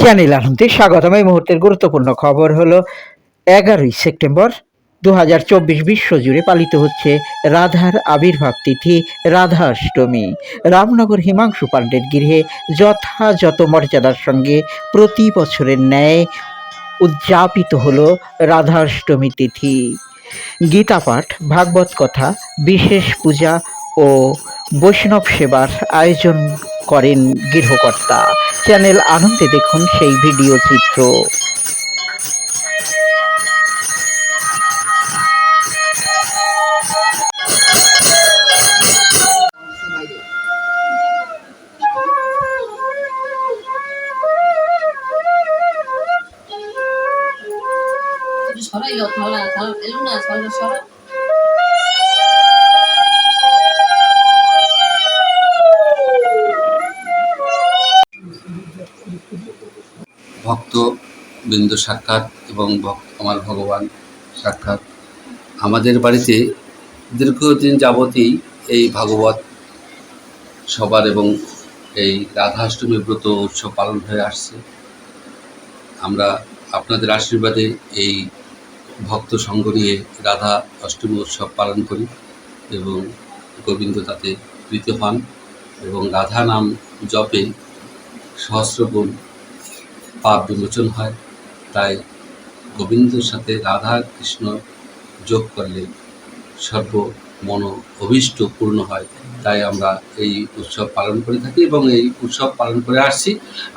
Channel আনন্দে স্বাগতম। এই মুহূর্তের গুরুত্বপূর্ণ খবর হলো, এগারোই সেপ্টেম্বর দু হাজার চব্বিশ বিশ্বজুড়ে পালিত হচ্ছে রাধার আবির্ভাব তিথি রাধাষ্টমী। রামনগর হিমাংশু পাণ্ডের গৃহে যথাযথ মর্যাদার সঙ্গে প্রতি বছরের ন্যায় উদযাপিত হলো রাধাষ্টমী তিথি। গীতা পাঠ ভাগবত কথা, বিশেষ পূজা ও বৈষ্ণব সেবার আয়োজন করেন গৃহকর্তা। চ্যানেল আনন্দে দেখুন সেই ভিডিও চিত্র। সরাই এলো না ভক্ত বিন্দু সাক্ষাৎ এবং আমার ভগবান সাক্ষাৎ। আমাদের বাড়িতে দীর্ঘদিন যাবতই এই ভাগবত সবার এবং এই রাধাষ্টমী ব্রত উৎসব পালন হয়ে আসছে। আমরা আপনাদের আশীর্বাদে এই ভক্ত সঙ্গ নিয়ে রাধা অষ্টমী উৎসব পালন করি এবং গোবিন্দ তাতে প্রীত হন এবং রাধা নাম জপে সহস্রগুণ পাপ বিমোচন হয়। তাই গোবিন্দর সাথে রাধা কৃষ্ণ যোগ করলে সর্ব মন অভীষ্ট পূর্ণ হয়। তাই আমরা এই উৎসব পালন করে থাকি এবং এই উৎসব পালন করে আসছি।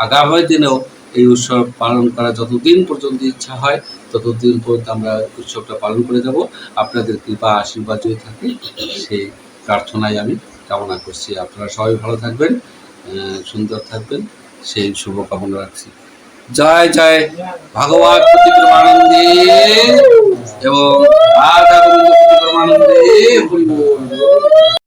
আগামী দিনেও এই উৎসব পালন করা যতদিন পর্যন্ত ইচ্ছা হয়, ততদিন পর্যন্ত আমরা উৎসবটা পালন করে যাব। আপনাদের কৃপা আশীর্বাদ যদি থাকে, সেই প্রার্থনায় আমি কামনা করছি। আপনারা সবাই ভালো থাকবেন সুন্দর থাকবেন। সেই শুভকামনা রাখছি। জয় জয়। ভগবান প্রতিক্রমানন্দে এবং আর